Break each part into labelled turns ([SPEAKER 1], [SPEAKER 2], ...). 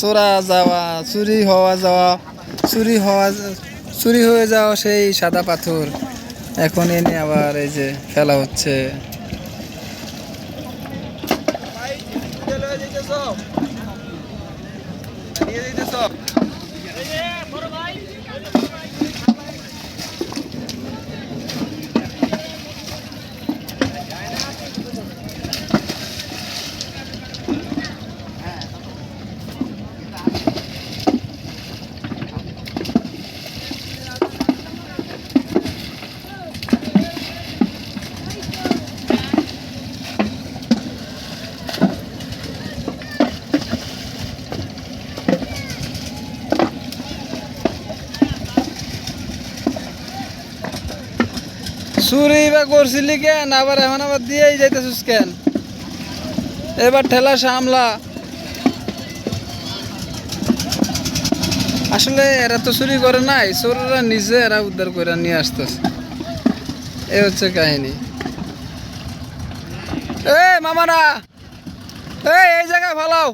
[SPEAKER 1] চোরা যাওয়া, চুরি হওয়া যাওয়া, চুরি হওয়া চুরি হয়ে যাওয়া সেই সাদা পাথর। এখন এনে আবার এই যে খেলা হচ্ছে। চুরি বা করছিলি কেন? আবার এখন আবার দিয়েই যাইতেছিস কেন? এবার ঠেলা সামলা। আসলে এরা তো চুরি করে নাই, চোররা নিজে এরা উদ্ধার করে নিয়ে আসতেছে। এ হচ্ছে কাহিনী। এ, মামারা! এই জায়গায় ফালাও!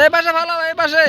[SPEAKER 1] এই পাশে ভালো এই পাশে।